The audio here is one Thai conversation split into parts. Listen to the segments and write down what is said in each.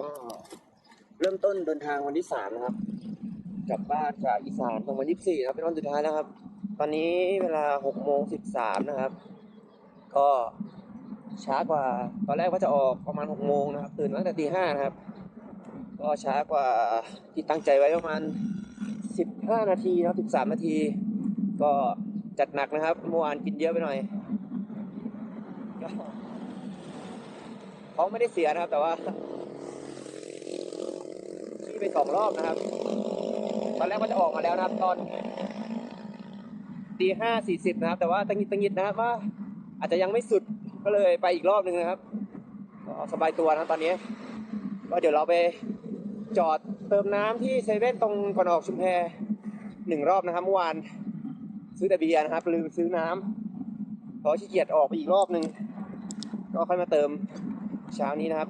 ก็เริ่มต้นเดินทางวันที่สามนะครับ กลับบ้านจากอีสานตรงวันที่สี่ครับเป็นวันสุดท้ายแล้วครับ ตอนนี้เวลาหกโมงสิบสามนะครับ ก็ช้ากว่าตอนแรกว่าจะออกประมาณหกโมงนะครับตื่นตั้งแต่ตีห้านะครับ ก็ช้ากว่าที่ตั้งใจไว้ประมาณสิบห้านาทีนะครับสิบสามนาที ก็จัดหนักนะครับเมื่อวานกินเยอะไปหน่อยก็เขาไม่ได้เสียนะครับ แต่ว่า สองรอบนะครับ ตอนแรกว่าจะออกมาแล้วนะครับ ตอนตีห้าสี่สิบนะครับ แต่ว่าตังหิดตังหิดนะครับว่า อาจจะยังไม่สุดก็เลยไปอีกรอบหนึ่งนะครับก็สบายตัวนะตอนนี้ก็เดี๋ยวเราไปจอดเติมน้ำที่เซเว่นตรงก่อนออกชุมแพหนึ่งรอบนะครับเมื่อวานซื้อแต่เบียร์นะครับลืมซื้อน้ำเพราะขี้เกียจออกไปอีกรอบหนึ่งก็ค่อยมาเติมเช้านี้นะครับ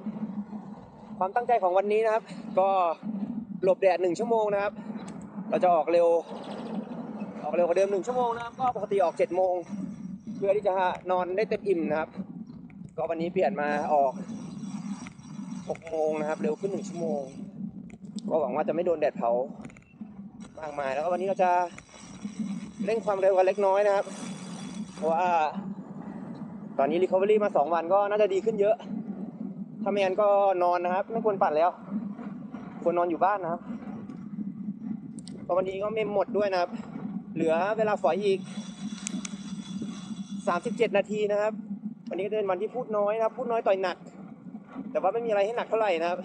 ความตั้งใจของวันนี้นะครับ ก็ หลบแดดหนึ่งชั่วโมงนะครับ เราจะออกเร็ว ออกเร็วกว่าเดิมหนึ่งชั่วโมงนะครับ ก็ปกติออกเจ็ดโมง เพื่อที่จะนอนได้เต็มอิ่มนะครับ ก็วันนี้เปลี่ยนมาออกหกโมงนะครับ เร็วขึ้นหนึ่งชั่วโมง ก็หวังว่าจะไม่โดนแดดเผามากมายแล้วก็วันนี้เราจะเร่งความเร็วกันเล็กน้อยนะครับ เพราะว่าตอนนี้ Recovery มาสองวันก็น่าจะดีขึ้นเยอะ ถ้าไม่งั้นก็นอนนะครับ ไม่ควรปั่นแล้ว ควรนอนอยู่บ้านนะครับพราะวันนี้ก็ไม่หมดด้วยนะครับ เหลือเวลาฝอยอีก 37 นาทีนะครับ วันนี้ก็เป็นวันที่พูดน้อยนะครับ พูดน้อยต่อยหนัก แต่ว่าไม่มีอะไรให้หนักเท่าไหร่นะครับ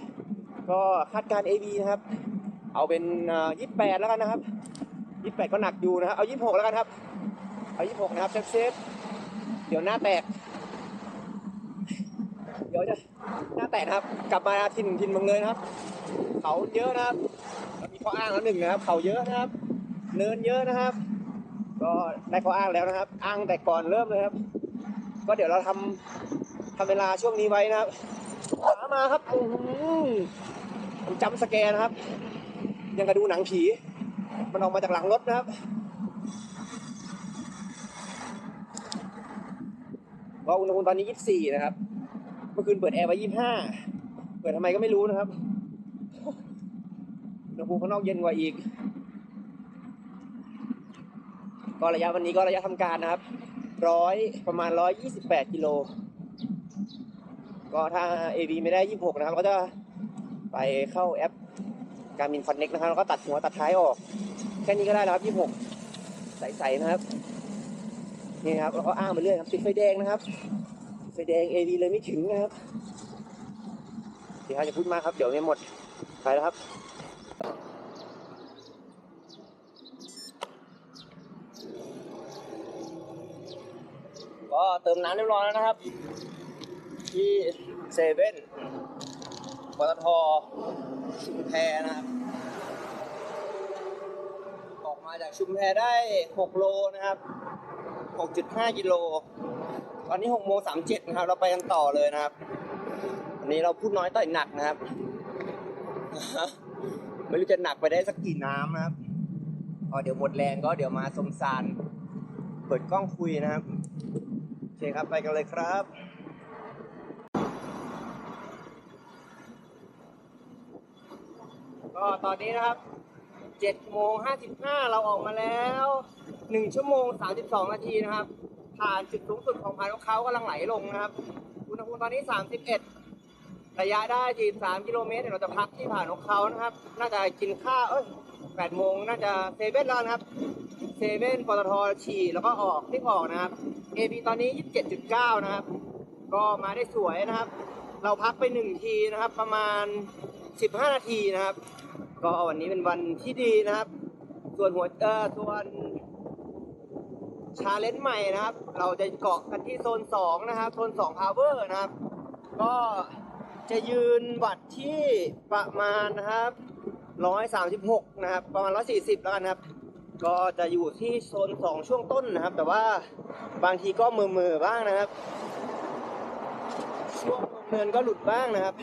ก็คาดการ AB นะครับ เอาเป็นยี่แปดแล้วกันนะครับยี่แปดก็หนักอยู่นะครับเอายี่หกแล้วกันครับ เอายี่หกนะครับเซฟเซฟเดี๋ยวหน้าแตก เดี๋ยวจะหน้าแตกนะครับ กลับมาทินทินเมืองเลยนะครับ เขาเยอะนะครับมีข้ออ้างแล้วหนึ่งนะครับ เขาเยอะนะครับ เนินเยอะนะครับ ก็ได้ข้ออ้างแล้วนะครับ อ้างแต่ก่อนเริ่มเลยครับ ก็เดี๋ยวเราทำทำเวลาช่วงนี้ไว้นะครับขามาครับอื้อหือผมจำสแกนนะครับ ยังกระดูหนังผี มันออกมาจากหลังรถนะครับก็อุณหภูมิตอนนี้ 24 นะครับ เมื่อคืนเปิดแอร์ไว้ 25 เปิดทำไมก็ไม่รู้นะครับ ภูมิข้างนอกเย็นกว่าอีก ก็ระยะวันนี้ก็ระยะทำการนะครับร้อยประมาณ128กิโล ก็ถ้า AB ไม่ได้26นะครับก็จะไปเข้าแอปการมินคอนเน็กนะครับแล้วก็ตัดหัวตัดท้ายออก แค่นี้ก็ได้แล้วครับ26ใสๆนะครับนี่ครับแล้วก็อ้างไปเรื่อยครับติดไฟแดงนะครับไฟแดง AB เลยไม่ถึงนะครับเดี๋ยวจะพูดมากครับ เดี๋ยวไม่หมดไปแล้วครับ ก็เติมน้ำเรียบร้อยแล้วนะครับ ที่เซเว่นปตทชุมแพนะครับ ออกมาจากชุมแพได้ 6 โลนะครับ 6.5กิโล ตอนนี้6โมง37นะครับ เราไปกันต่อเลยนะครับ วันนี้เราพูดน้อยต่อยหนักนะครับ ไม่รู้จะหนักไปได้สักกี่น้ำนะครับพอเดี๋ยวหมดแรงก็เดี๋ยวมาสมสาร เปิดกล้องคุยนะครับ โอเคครับไปกันเลยครับก็ตอนนี้นะครับ7โมง55 เราออกมาแล้ว 1 ชั่วโมง 32 นาทีนะครับ ผ่านจุดสูงสุดของพายุเขากำลังไหลลงนะครับ อุณหภูมิตอนนี้ 31 ระยะได้43กิโลเมตรเดี๋ยวเราจะพักที่ผ่านของเขานะครับ น่าจะกินข้าว เอ้ย8โมงน่าจะเซเว่นแล้วนะครับ เซเว่นปตทฉี่แล้วก็ออกที่ออกนะครับ AB ตอนนี้ 27.9 นะครับ ก็มาได้สวยนะครับ เราพักไปหนึ่งทีนะครับ ประมาณ 15 นาทีนะครับ ก็วันนี้เป็นวันที่ดีนะครับ ส่วนหัวเออส่วนชาเลนจ์ใหม่นะครับ เราจะเกาะกันที่โซน 2 นะครับ โซน2 power นะครับ ก็จะยืนวัดที่ประมาณนะครับ 136 นะครับ ประมาณ 140 แล้วกันครับ ก็จะอยู่ที่โซน 2 ช่วงต้นนะครับ แต่ว่าบางทีก็มือมือบ้างนะครับ ช่วงเนินก็หลุดบ้างนะครับ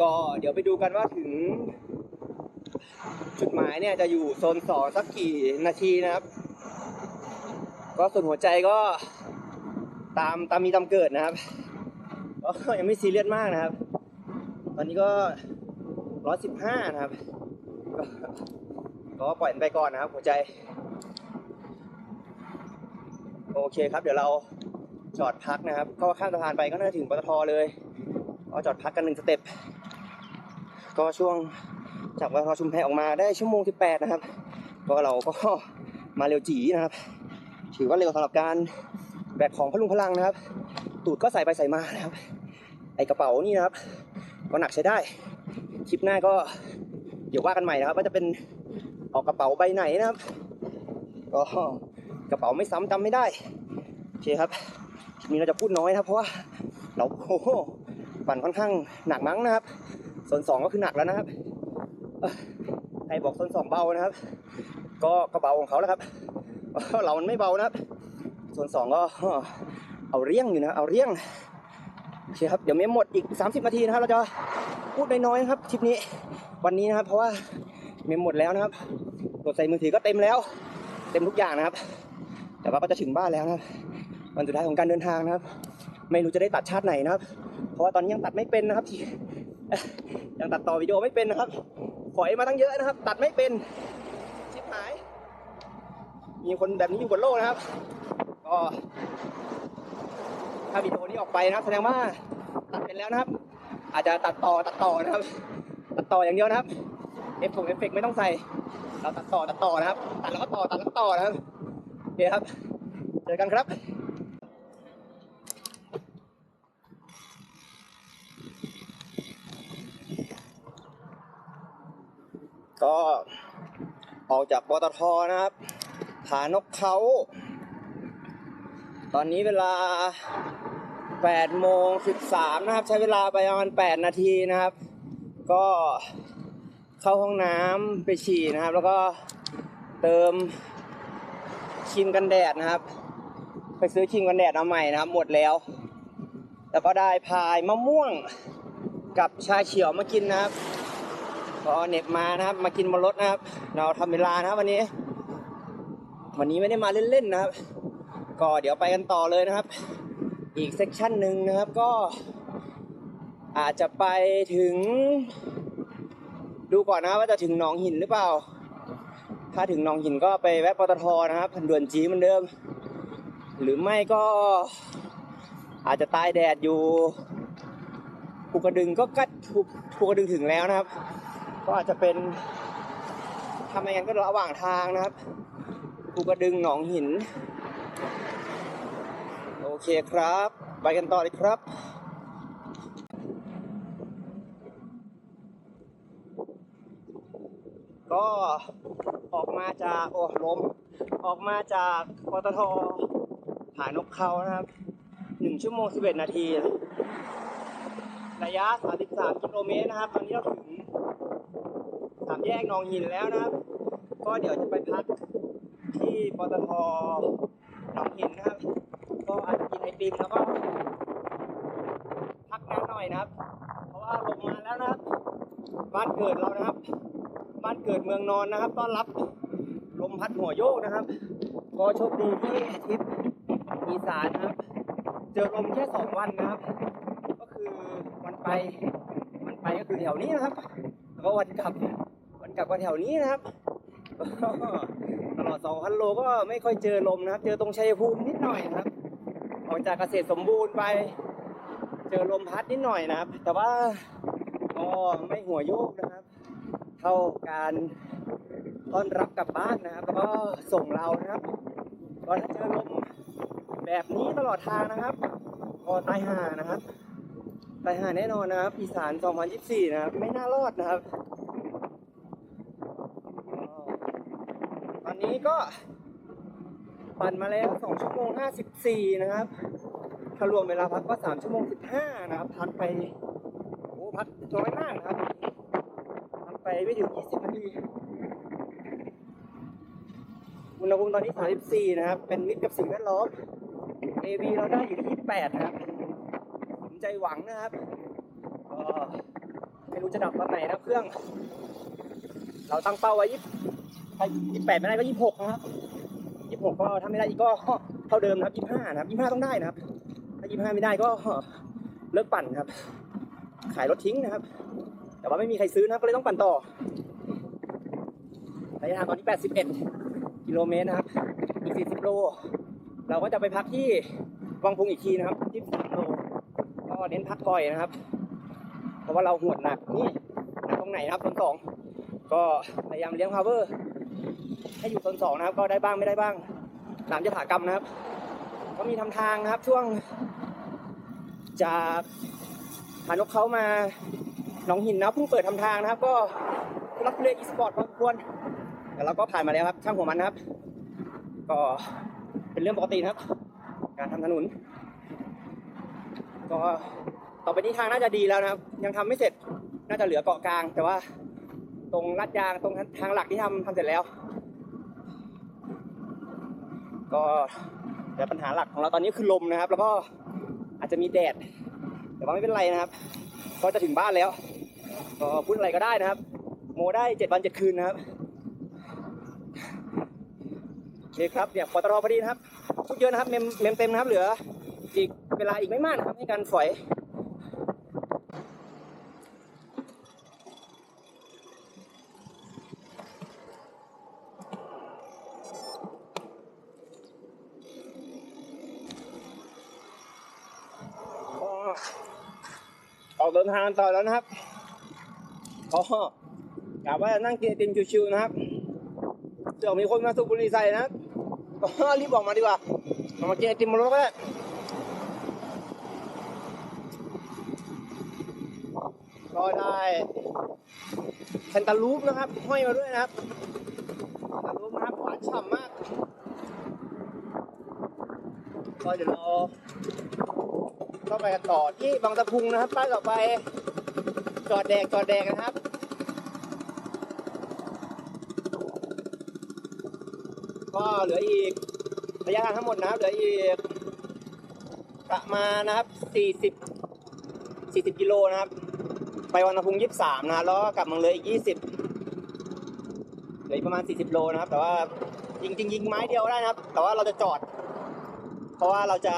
ก็เดี๋ยวไปดูกันว่าถึง จุดหมายเนี่ยจะอยู่โซนสองสักกี่นาทีนะครับ ก็ส่วนหัวใจก็ตามตามมีตามเกิดนะครับก็ยังไม่ซีเรียสมากนะครับ ตอนนี้ก็ร้อยสิบห้านะครับ ก็ปล่อยมันไปก่อนนะครับ หัวใจ โอเคครับ เดี๋ยวเราจอดพักนะครับ ก็ข้ามสะพานไปก็น่าจะถึงปตทเลยก็จอดพักกันหนึ่งสเต็ปก็ช่วงจากปตทชุมแพออกมาได้ชั่วโมงที่แปดนะครับ ก็เราก็มาเร็วจีนะครับ ถือว่าเร็วสำหรับการแบกของพลุงพลังนะครับ ตูดก็ใส่ไปใส่มานะครับ ไอกระเป๋านี่นะครับ ก็หนักใช้ได้ คลิปหน้าก็เดี๋ยวว่ากันใหม่นะครับ ว่าจะเป็น ออกกระเป๋าใบไหนนะครับก็กระเป๋าไม่ซ้ำจำไม่ได้โอเคครับคลิปนี้เราจะพูดน้อยนะครับเพราะว่าเราโอ้โหปั่นค่อนข้างหนักมั้งนะครับส่วนสองก็คือหนักแล้วนะครับใครบอกส่วนสองเบานะครับ ก็กระเป๋าของเขาแล้วครับเรามันไม่เบานะครับ ส่วนสองก็เอาเรี่ยงอยู่นะเอาเรี่ยงโอเคครับเดี๋ยวไม่หมดอีก 30 นาทีนะครับเราจะพูดน้อยๆครับคลิปนี้วันนี้นะครับ เพราะว่าเมมหมดแล้วนะครับ กดใส่มือถือก็เต็มแล้ว เต็มทุกอย่างนะครับ แต่ว่าก็จะถึงบ้านแล้วนะครับ วันสุดท้ายของการเดินทางนะครับ ไม่รู้จะได้ตัดชาติไหนนะครับ เพราะว่าตอนนี้ยังตัดไม่เป็นนะครับที่ยังตัดต่อวิดีโอไม่เป็นนะครับ ขอยมาตั้งเยอะนะครับ ตัดไม่เป็นชิบหาย มีคนแบบนี้อยู่บนโลกนะครับ ก็ถ้าวิดีโอนี้ออกไปนะครับ แสดงว่าตัดเป็นแล้วนะครับ อาจจะตัดต่อตัดต่อนะครับ ตัดต่ออย่างเดียวนะครับเอฟเฟกต์ไม่ต้องใส่ เราตัดต่อตัดต่อนะครับตัดแล้วก็ต่อตัดแล้วก็ต่อนะครับโอเคครับเจอกันครับก็ออกจากปตทนะครับ ผานกเขา ตอนนี้เวลา8โมง13นะครับ ใช้เวลาไปประมาณ8นาทีนะครับ ก็ เข้าห้องน้ำไปฉี่นะครับ แล้วก็เติมครีมกันแดดนะครับ ไปซื้อครีมกันแดดมาใหม่นะครับ หมดแล้ว แล้วก็ได้พายมะม่วงกับชาเขียวมากินนะครับก็เหน็บมานะครับ มากินบนรถนะครับ เราทำเวลานะครับวันนี้ วันนี้ไม่ได้มาเล่นๆนะครับ ก็เดี๋ยวไปกันต่อเลยนะครับ อีกเซกชันหนึ่งนะครับก็อาจจะไปถึง ดูก่อนนะว่าจะถึงหนองหินหรือเปล่า ถ้าถึงหนองหินก็ไปแวะปตทนะครับด่วนจีเหมือนเดิม หรือไม่ก็อาจจะตายแดดอยู่ภูกระดึงก็กัดภูภูกระดึงถึงแล้วนะครับ ก็อาจจะเป็นทำอย่างนั้นก็ระหว่างทางนะครับภูกระดึงหนองหิน โอเคครับ ไปกันต่อเลยครับ ก็ออกมาจากโอ้ล้มออกมาจากปตทผานกเขานะครับหนึ่งชั่วโมงสิบเอ็ดนาที ระยะ33กิโลเมตรนะครับ ตอนนี้เราถึงสามแยกหนองหินแล้วนะครับ ก็เดี๋ยวจะไปพักที่ปตทหนองหินนะครับ ก็อาจจะกินไอติมแล้วก็พักนานหน่อยนะครับ เพราะว่าลงมาแล้วนะครับ บ้านเกิดเรานะครับ เมืองนอนนะครับ ต้อนรับลมพัดหัวโยกนะครับก็โชคดีที่อาทิตย์อีสานนะครับ เจอลมแค่สองวันนะครับ ก็คือวันไปวันไปก็คือแถวนี้นะครับ แล้วก็วันกลับวันกลับก็แถวนี้นะครับตลอด2,000โลก็ไม่ค่อยเจอลมนะครับ เจอตรงชัยภูมินิดหน่อยนะครับออกจากเกษตรสมบูรณ์ไป เจอลมพัดนิดหน่อยนะครับ แต่ว่าก็ไม่หัวโยกนะ เท่าการต้อนรับกลับบ้านนะครับแล้วก็ส่งเรานะครับก็ถ้าเจอลมแบบนี้ตลอดทางนะครับก็ตายห่านะครับตายห่าแน่นอนนะครับ อีสาน 2024 นะครับ ไม่น่ารอดนะครับ ตอนนี้ก็ปั่นมาแล้ว 2 ชั่วโมง 54 นะครับ ถ้ารวมเวลาพักก็ 3 ชั่วโมง 15 นะครับ พักไป โอ้ พักน้อยมากนะครับ ไปไม่ถึง 20 นาที อุณหภูมิตอนนี้ 34 นะครับ เป็นมิตรกับสิ่งแวดล้อม AV เราได้อยู่ที่ 28นะครับ ผมใจหวังนะครับก็ไม่รู้จะดับตอนไหนนะเครื่อง เราตั้งเป้าไว้ยี่ถ้า28 ไม่ได้ก็ 26 นะครับ 26 ก็ถ้าไม่ได้อีกก็เท่าเดิมนะครับ 25 นะครับ 25 ต้องได้นะครับ ถ้า 25 ไม่ได้ก็เลิกปั่นครับ ขายรถทิ้งนะครับ แต่ว่าไม่มีใครซื้อนะก็เลยต้องปั่นต่อระยะทางตอนนี้ 81 กิโลเมตรนะครับอีก 40 โล เราก็จะไปพักที่วังพุงอีกทีนะครับ23โล ก็เน้นพักบ่อยนะครับ เพราะว่าเราหวดหนักนี่หนักตรงไหนนะครับโซนสองก็พยายามเลี้ยงพาวเวอร์ให้อยู่โซนสองนะครับ ก็ได้บ้างไม่ได้บ้างตามยถากรรมนะครับ ก็มีทำทางนะครับช่วงจากหานกเขามา หนองหินนะเพิ่งเปิดทำทางนะครับ ก็ทุรักทุเลอีสปอร์ตพอสมควรแต่เราก็ผ่านมาแล้วครับ ช่างหัวมันนะครับ ก็เป็นเรื่องปกตินะครับ การทำถนน ก็ต่อไปนี้ทางน่าจะดีแล้วนะครับ ยังทำไม่เสร็จน่าจะเหลือเกาะกลาง แต่ว่าตรงลาดยางตรงทางหลักที่ทำทำเสร็จแล้ว ก็แต่ปัญหาหลักของเราตอนนี้คือลมนะครับ แล้วก็อาจจะมีแดด แต่ว่าไม่เป็นไรนะครับ ก็จะถึงบ้านแล้ว ก็พูดอะไรก็ได้นะครับ โมได้เจ็ดวันเจ็ดคืนนะครับโอเคครับเนี่ยปตทพอดีนะครับพูดเยอะนะครับเมมเมมเต็มนะครับ เหลือ อีกเวลาอีกไม่มากนะครับในการฝอยออกเดินทางต่อแล้วนะครับ ก็กะว่าจะนั่งกินไอติมชิวๆนะครับเดี๋ยวมีคนมาสูบบุหรี่ใส่นะก็รีบออกมาดีกว่าเอามากินไอติมบนรถก็ได้ก็ได้แคนตาลูปนะครับห้อยมาด้วยนะครับแคนตาลูปนะครับหวานฉ่ำมากก็เดี๋ยวเราก็ไปกันต่อที่บางตะพุงนะครับป้ายต่อไป จอดแดกจอดแดกนะครับก็เหลืออีกระยะทางทั้งหมดนะครับเหลืออีกประมาณนะครับ 40 40กิโลนะครับ ไปวันตะพุง23 นะแล้วก็กลับมืองเลยอีก 20เหลืออีกประมาณ 40 โลนะครับ แต่ว่ายิงจริงยิงไม้เดียวได้นะครับ แต่ว่าเราจะจอด เพราะว่าเราจะ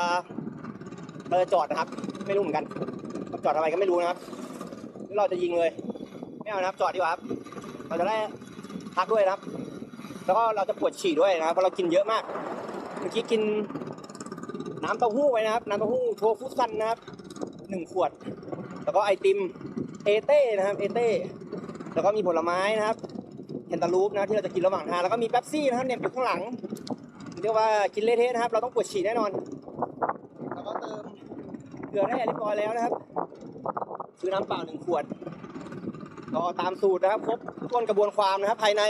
เราจะจอดนะครับ ไม่รู้เหมือนกัน จอดทำไมก็ไม่รู้นะครับ เราจะยิงเลยไม่เอานะครับจอดดีกว่าครับเราจะได้พักด้วยนะครับ แล้วก็เราจะปวดฉี่ด้วยนะครับเพราะเรากินเยอะมากเมื่อกี้กินน้ำเต้าหู้ไปนะครับน้ำเต้าหู้โทฟุซันนะครับหนึ่งขวด แล้วก็ไอติมเอเต้นะครับเอเต้แล้วก็มีผลไม้นะครับแคนตาลูปนะที่เราจะกินระหว่างทางแล้วก็มีเป๊ปซี่นะครับเหน็บอยู่ข้างหลังเรียกว่ากินเละเทะนะครับ เราต้องปวดฉี่แน่นอน แล้วก็เติมเกลือแร่เรียบร้อยแล้วนะครับ ซื้อน้ำเปล่าหนึ่งขวดก็ตามสูตรนะครับครบต้นกระบวนความนะครับ ภายใน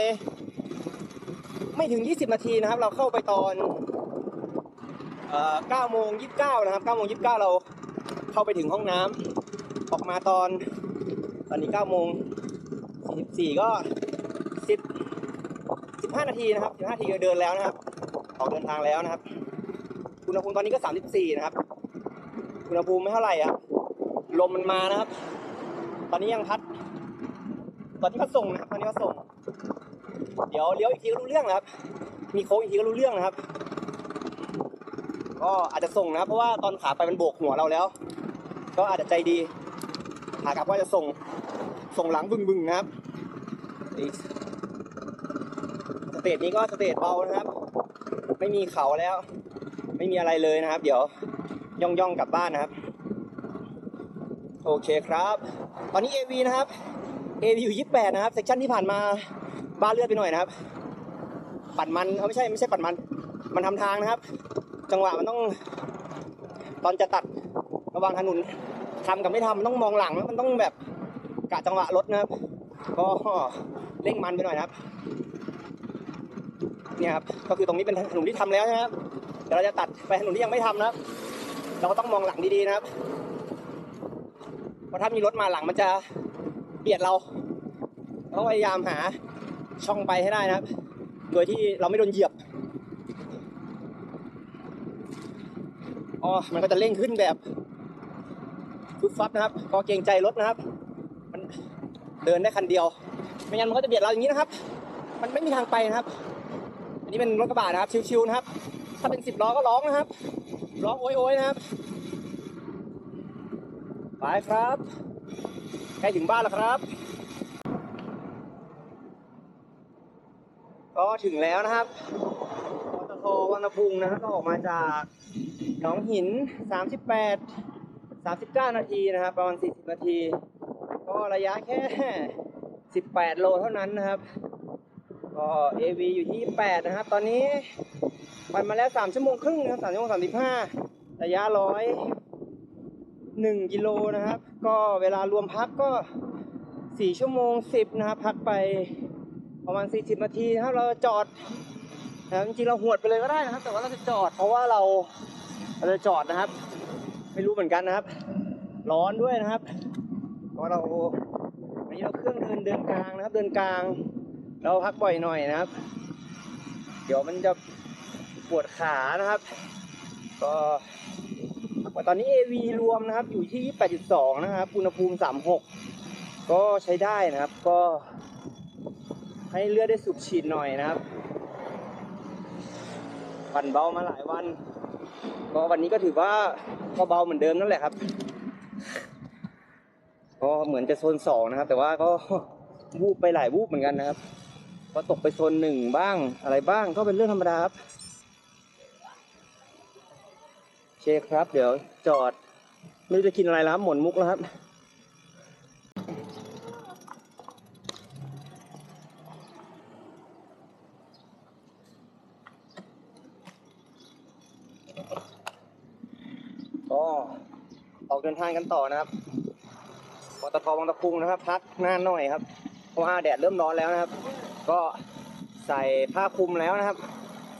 ไม่ถึง 20 นาทีนะครับ เราเข้าไปตอนเอ่อ9โมง29 นะครับ9โมง29 เราเข้าไปถึงห้องน้ำออกมาตอนตอนนี้9โมง44 ก็ 10 15 นาทีนะครับ15นาทีเดินแล้วนะครับ ออกเดินทางแล้วนะครับอุณหภูมิตอนนี้ก็ 34 นะครับอุณหภูมิไม่เท่าไหร่อะ ลมมันมานะครับ ตอนนี้ยังพัด ตอนนี้พัดส่งนะครับตอนนี้พัดส่ง เดี๋ยวเลี้ยวอีกทีก็รู้เรื่องนะครับ มีโค้งอีกทีก็รู้เรื่องนะครับ ก็อาจจะส่งนะ เพราะว่าตอนขาไปมันโบกหัวเราแล้ว ก็อาจจะใจดี ขากลับว่าจะส่ง ส่งหลังบึงๆนะครับสเตจนี้ก็สเตจเบานะครับ ไม่มีเขาแล้ว ไม่มีอะไรเลยนะครับ เดี๋ยวย่องย่องๆกลับบ้านนะครับ โอเคครับ ตอนนี้ AV นะครับ AV อยู่ 28 นะครับเซกชันที่ผ่านมาบ้าเลือดไปหน่อยนะครับ ปั่นมันเออไม่ใช่ไม่ใช่ปั่นมัน มันทำทางนะครับ จังหวะมันต้อง ตอนจะตัดระหว่างถนนทำกับไม่ทำมันต้องมองหลังแล้วมันต้องแบบกะจังหวะรถนะครับ ก็เร่งมันไปหน่อยนะครับ เนี่ยครับ ก็คือตรงนี้เป็นถนนที่ทำแล้วนะครับ เดี๋ยวเราจะตัดไปถนนที่ยังไม่ทำนะครับ เราก็ต้องมองหลังดีๆนะครับ เพราะถ้ามีรถมาหลังมันจะเบียดเราเราต้องพยายามหาช่องไปให้ได้นะครับ โดยที่เราไม่โดนเหยียบอ๋อมันก็จะเร่งขึ้นแบบฟุบฟับนะครับก็เกรงใจรถนะครับ มันเดินได้คันเดียว ไม่งั้นมันก็จะเบียดเราอย่างนี้นะครับ มันไม่มีทางไปนะครับ อันนี้เป็นรถกระบะนะครับ ชิวๆนะครับ ถ้าเป็นสิบล้อก็ร้องนะครับ ร้องโอยๆนะครับ ไปครับใกล้ถึงบ้านแล้วครับ ก็ถึงแล้วนะครับปตทวังนพุงนะครับก็ออกมาจากหนองหิน 38 39 นาทีนะครับ ประมาณ 40 นาที ก็ระยะแค่ 18 โลเท่านั้นนะครับ ก็ AV อยู่ที่ 8 นะครับ ตอนนี้ปั่นมาแล้ว 3 ชั่วโมงครึ่งนะครับ3ชั่วโมง35 ระยะ 100 1กิโลนะครับ ก็เวลารวมพักก็ 4 ชั่วโมง 10 นะครับ พักไปประมาณ 40 นาทีนะครับเราจอดนะครับจริงเราหวดไปเลยก็ได้นะครับ แต่ว่าเราจะจอดเพราะว่าเราเราจะจอดนะครับ ไม่รู้เหมือนกันนะครับ ร้อนด้วยนะครับเพราะเราวันนี้เราเครื่องเดินเดินกลางนะครับ เดินกลาง เราพักบ่อยหน่อยนะครับ เดี๋ยวมันจะปวดขานะครับ ก็ ตอนนี้ AV รวมนะครับอยู่ที่ 8.2 นะครับอุณหภูมิ 36 ก็ใช้ได้นะครับ ก็ให้เลือดได้สูบฉีดหน่อยนะครับปั่นเบามาหลายวัน ก็วันนี้ก็ถือว่าก็เบาเหมือนเดิมนั่นแหละครับ ก็เหมือนจะโซนสองนะครับ แต่ว่าก็วูบไปหลายวูบเหมือนกันนะครับ ก็ตกไปโซนหนึ่งบ้างอะไรบ้างก็เป็นเรื่องธรรมดาครับ เคครับ เดี๋ยวจอด ไม่รู้จะกินอะไรแล้วครับหมดมุกแล้วครับก็ออกเดินทางกันต่อนะครับปตทวังตะพุงนะครับ พักหน้าหน่อยครับ เพราะว่าแดดเริ่มร้อนแล้วนะครับ ก็ใส่ผ้าคลุมแล้วนะครับ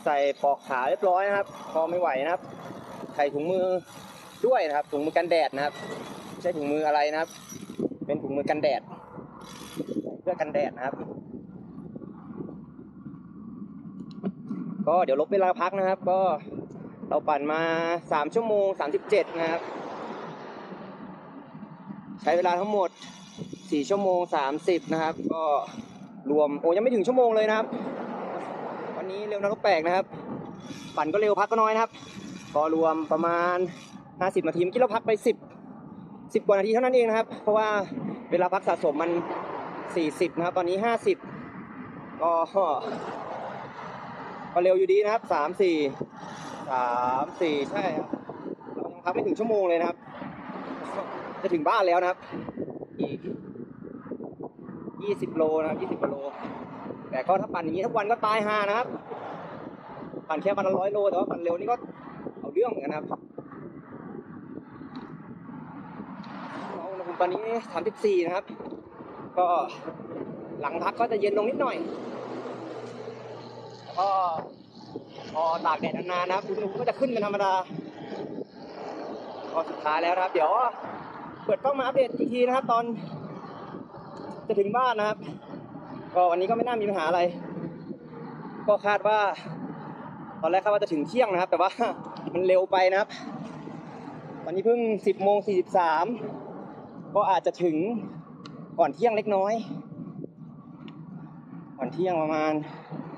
ใส่ปลอกขาเรียบร้อยนะครับ พอไม่ไหวนะครับ ส่ถุงมือด้วยนะครับ ถุงมือกันแดดนะครับไม่ใช่ถุงมืออะไรนะครับ เป็นถุงมือกันแดด เพื่อกันแดดนะครับ ก็เดี๋ยวลบเวลาพักนะครับ ก็เราปั่นมา 3 ชั่วโมง 37 นะครับ ใช้เวลาทั้งหมด 4 ชั่วโมง 30 นะครับ ก็รวมโอ้ยังไม่ถึงชั่วโมงเลยนะครับ วันนี้เร็วนะก็แปลกนะครับ ปั่นก็เร็วพักก็น้อยนะครับ ก็รวมประมาณ 50 นาทีเมื่อกี้เราพักไป 10 10 กว่านาทีเท่านั้นเองนะครับ เพราะว่าเวลาพักสะสมมัน 40 นะครับ ตอนนี้ 50 ก็ก็เร็วอยู่ดีนะครับ 3 4 3 4 ใช่ครับเรายังพักไม่ถึงชั่วโมงเลยนะครับ จะถึงบ้านแล้วนะครับ อีก 20 โลนะครับ20กว่าโล แต่ก็ถ้าปั่นอย่างนี้ทุกวันก็ตายห่านะครับ ปั่นแค่วันละร้อยโลแต่ว่าปั่นเร็วนี่ก็ รื่องนกันนะครับเราอุณหภูมิตอนนี้ 34 นะครับ ก็หลังพักก็จะเย็นลงนิดหน่อย แล้วก็พอตากแดดนานๆนะครับอุณหภูมิก็จะขึ้นเป็นธรรมดาก็สุดท้ายแล้วนะครับ เดี๋ยวเปิดกล้องมาอัปเดตอีกทีนะครับ ตอน จะถึงบ้านนะครับ ก็วันนี้ก็ไม่น่ามีปัญหาอะไร ก็คาดว่า ตอนแรกคาดว่าจะถึงเที่ยงนะครับ แต่ว่ามันเร็วไปนะครับ ตอนนี้เพิ่ง 10โมง43 ก็อาจจะถึงก่อนเที่ยงเล็กน้อย ก่อนเที่ยงประมาณ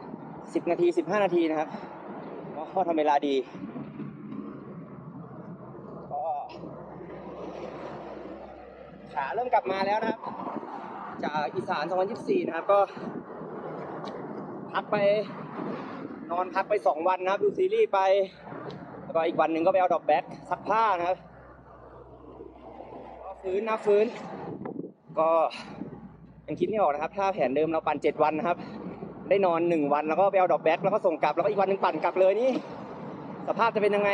10 นาที 15 นาทีนะครับก็ทำเวลาดีก็ขาเริ่มกลับมาแล้วนะครับ จากอีสาน 2024 นะครับก็พักไป นอนพักไป2วันนะครับ ดูซีรีส์ไปแล้วก็อีกวันหนึ่งก็ไปเอาดอกแบ็คซักผ้านะครับก็ฟื้นนะฟื้น ก็ยังคิดไม่ออกนะครับ ถ้าแผนเดิมเราปั่น7วันนะครับ ได้นอน1วันแล้วก็ไปเอาดอกแบ็คแล้วก็ส่งกลับแล้วก็อีกวันหนึ่งปั่นกลับเลยนี่ สภาพจะเป็นยังไง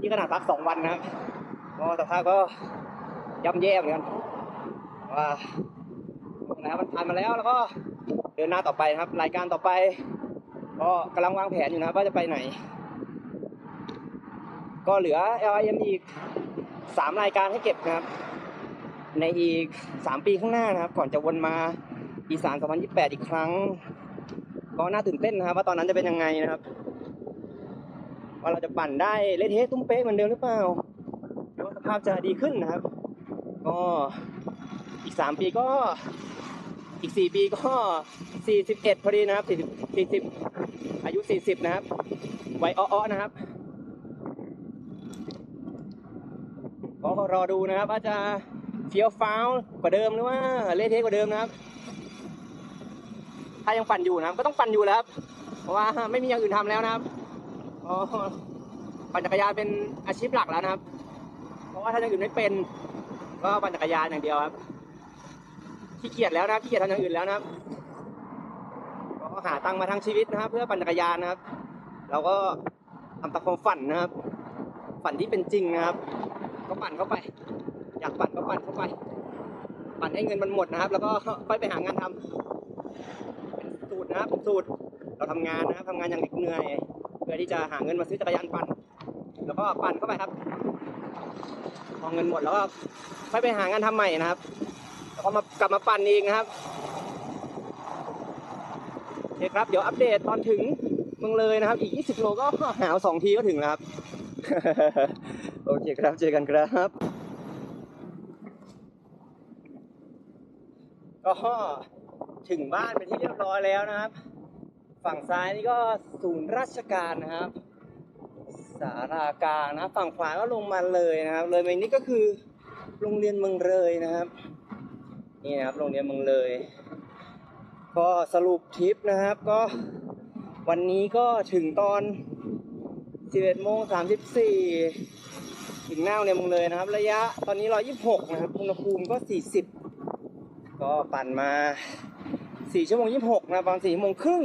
นี่ขนาดพัก2วันนะครับก็สภาพก็ย่ำแย่เหมือนกันว่านะครับมันผ่านมาแล้วแล้วก็เดินหน้าต่อไปครับ รายการต่อไป ก็กำลังวางแผนอยู่นะว่าจะไปไหน ก็เหลือ LIM อีก3รายการให้เก็บนะครับ ในอีก3ปีข้างหน้านะครับ ก่อนจะวนมาอีสาน2028 อีกครั้ง ก็น่าตื่นเต้นนะครับ ว่าตอนนั้นจะเป็นยังไงนะครับ ว่าเราจะปั่นได้เละเทะตุ้มเป๊ะเหมือนเดิมหรือเปล่าหรือว่าสภาพจะดีขึ้นนะครับ ก็อีกสามปีก็ อีกสี่ปีก็สี่สิบเอ็ดพอดีนะครับสี่สิบสี่สิบอายุสี่สิบนะครับวัยอ้อๆนะครับก็รอดูนะครับว่าจะเฟี้ยวฟ้าวกว่าเดิมหรือว่าเละเทะกว่าเดิมนะครับ ถ้ายังปั่นอยู่นะครับ ก็ต้องปั่นอยู่แล้วครับเพราะว่าไม่มีอย่างอื่นทำแล้วนะครับอ๋อปั่นจักรยานเป็นอาชีพหลักแล้วนะครับ เพราะว่าถ้าอย่างอื่นไม่เป็น ก็ปั่นจักรยานอย่างเดียวครับ ขี้เกียจแล้วนะขี้เกียจทำอย่างอื่นแล้วนะครับก็หาตังค์มาทั้งชีวิตนะครับ เพื่อปั่นจักรยานนะครับ เราก็ทำตามความฝันนะครับ ฝันที่เป็นจริงนะครับ ก็ปั่นเข้าไป อยากปั่นก็ปั่นเข้าไป ปั่นให้เงินมันหมดนะครับ แล้วก็ค่อยไปหางานทำเป็นสูตรนะครับสูตรเราทำงานนะครับทำงานอย่างเหน็ดเหนื่อยเพื่อที่จะหาเงินมาซื้อจักรยานปั่น แล้วก็ปั่นเข้าไปครับพอเงินหมดแล้วก็ค่อยไปหางานทำใหม่นะครับ แล้วก็มากลับมาปั่นเอีกนะครับโอเคครับ เดี๋ยวอัปเดตตอนถึงเมืองเลยนะครับ อีก 20 โลก็หาวสองทีก็ถึงแล้วครับ โอเคครับ เจอกันครับก็ถึงบ้านเป็นที่เรียบร้อยแล้วนะครับ ฝั่งซ้ายนี่ก็ศูนย์ราชการนะครับ สารากลางนะ ฝั่งขวาก็ลงมาเลยนะครับ เลยไปนี้ก็คือโรงเรียนเมืองเลยนะครับ นี่นะครับโรงเรียนเมืองเลย ก็สรุปทริปนะครับก็วันนี้ก็ถึงตอน 11โมง34 ถึงหน้าเรียมืองเลยนะครับ ระยะตอนนี้ 126 นะครับ อุณหภูมิก็ 40 ก็ปั่นมา 4 ชั่วโมง 26 นะประมาณ4ชั่วโมงครึ่ง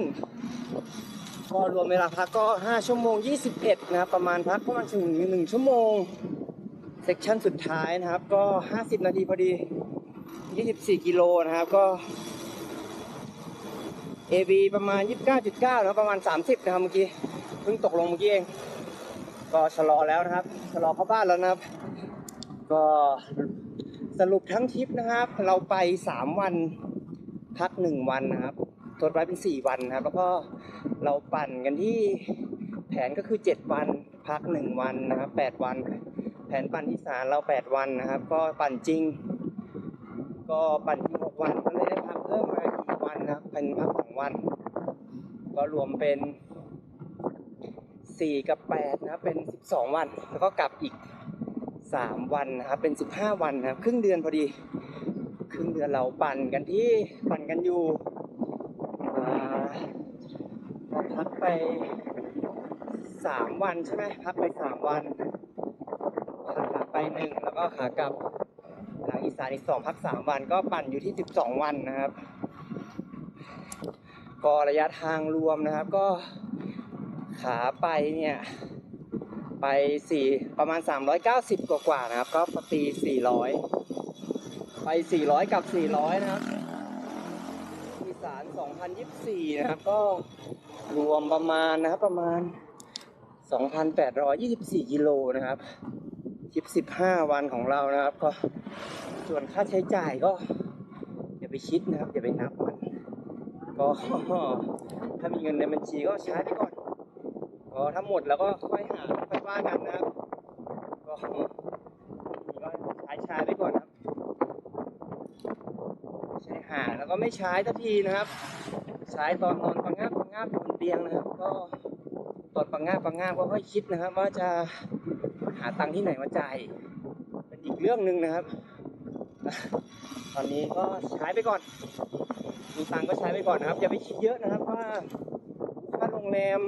ก็รวมเวลาพักก็ 5 ชั่วโมง 21 นะครับ ประมาณพักประมาณถึง1ชั่วโมง เซกชันสุดท้ายนะครับ ก็ 50 นาทีพอดี 24 กิโลนะครับก็ AB ประมาณ 29.9นะประมาณ 30 นะครับเมื่อกี้เพิ่งตกลงเมื่อกี้เอง ก็ชะลอแล้วนะครับชะลอเข้าบ้านแล้วนะครับ ก็สรุปทั้งทริปนะครับ เราไป 3 วันพัก 1 วันนะครับทดไว้เป็น 4 วันนะครับ แล้วก็เราปั่นกันที่แผนก็คือ 7 วันพัก 1 วันนะครับ 8 วัน แผนปั่นที่สารเรา 8 วันนะครับ ก็ปั่นจริง ก็ปั่นจริง6วันก็เลยได้พักเพิ่มมาอีกวันนะครับเป็นพัก2วัน ก็รวมเป็น4กับ8นะครับเป็น12วัน แล้วก็กลับอีก3วันนะครับเป็น15วันนะครับครึ่งเดือนพอดีครึ่งเดือนเราปั่นกันที่ปั่นกันอยู่อ่าพักไป3วันใช่ไหมพักไป3วันขาไปหนึ่งแล้วก็ขากลับ อีสานอีกสองพัก3วันก็ปั่นอยู่ที่ 12 วันนะครับ ก็ระยะทางรวมนะครับก็ขาไปเนี่ยไปสี่ประมาณ 390 กว่ากว่านะครับ ก็ตี400 ไป 400 กับ 400 นะครับอีสาน 2024 นะครับ ก็รวมประมาณนะครับประมาณ 2,824 กิโลนะครับ ทริป15วันของเรานะครับ ก็ส่วนค่าใช้จ่ายก็อย่าไปคิดนะครับอย่าไปนับมันก็ถ้ามีเงินในบัญชีก็ใช้ไปก่อนก็ถ้าหมดแล้วก็ค่อยหาค่อยว่ากันนะครับก็ก็ใช้ใช้ไปก่อนครับใช้หาแล้วก็ไม่ใช้สักทีนะครับ ใช้ตอนนอนปังงาบปังงาบบนเตียงนะครับ ก็ตอนปังงาบปังงาบก็ค่อยคิดนะครับ ว่าจะ หาตังค์ที่ไหนมาจ่ายเป็นอีกเรื่องหนึ่งนะครับ ตอนนี้ก็ใช้ไปก่อน มีตังค์ก็ใช้ไปก่อนนะครับ อย่าไปคิดเยอะนะครับว่าค่าโรงแรม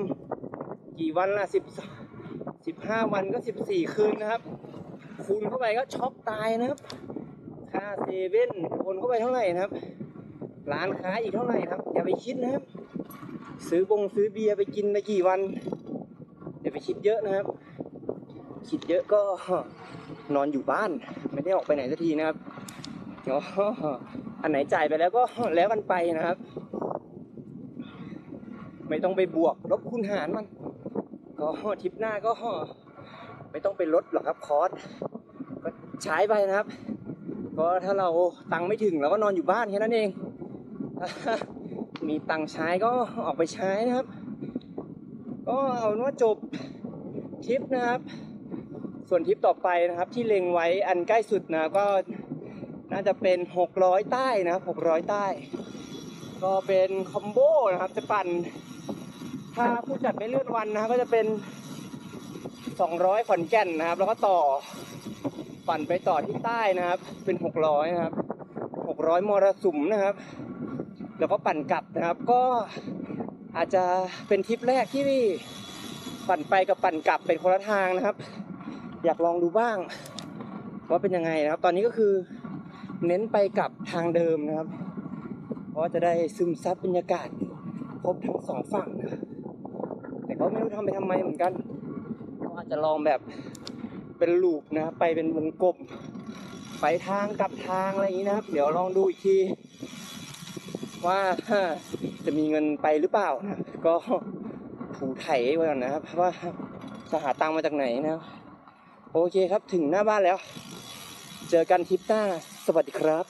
กี่วันละสิบสิบห้าวันก็สิบสี่คืนนะครับ คูณเข้าไปก็ช็อกตายนะครับ ค่าเซเว่นโอนเข้าไปเท่าไหร่นะครับ ร้านค้าอีกเท่าไหร่ครับ อย่าไปคิดนะครับ ซื้อบงซื้อเบียร์ไปกินไปกี่วันอย่าไปคิดเยอะนะครับ คิดเยอะก็นอนอยู่บ้าน ไม่ได้ออกไปไหนสักทีนะครับอ๋ออันไหนจ่ายไปแล้วก็แล้วกันไปนะครับ ไม่ต้องไปบวกลบคูณหารมัน ก็ทริปหน้าก็ไม่ต้องไปลดหรอกครับคอร์สก็ใช้ไปนะครับ ก็ถ้าเราตังค์ไม่ถึงเราก็นอนอยู่บ้านแค่นั้นเอง มีตังค์ใช้ก็ออกไปใช้นะครับ ก็เอาเป็นว่าจบทริปนะครับ ส่วนทริปต่อไปนะครับที่เล็งไว้อันใกล้สุดนะก็น่าจะเป็น 600 ใต้นะ600 ใต้ ก็เป็นคอมโบนะครับจะปั่น ถ้าผู้จัดไม่เลื่อนวันนะครับก็จะเป็น 200 ขอนแก่นนะครับ แล้วก็ต่อปั่นไปต่อที่ใต้นะครับ เป็นหกร้อยนะครับหกร้อยมรสุมนะครับ แล้วก็ปั่นกลับนะครับ ก็อาจจะเป็นทริปแรกที่ปั่นไปกับปั่นกลับเป็นคนละทางนะครับ อยากลองดูบ้างว่าเป็นยังไงนะครับ ตอนนี้ก็คือเน้นไปกับทางเดิมนะครับ เพราะจะได้ซึมซับบรรยากาศครบทั้งสองฝั่งนะแต่ก็ไม่รู้ทำไปทำไมเหมือนกันก็อาจจะลองแบบเป็นลูปนะครับไปเป็นวงกลมไปทางกลับทางอะไรอย่างนี้นะครับ เดี๋ยวลองดูอีกทีว่าจะมีเงินไปหรือเปล่านะก็ถูไถไว้ก่อนนะครับว่าจะหาตังค์มาจากไหนนะครับ โอเคครับถึงหน้าบ้านแล้ว เจอกันทริปหน้า สวัสดีครับ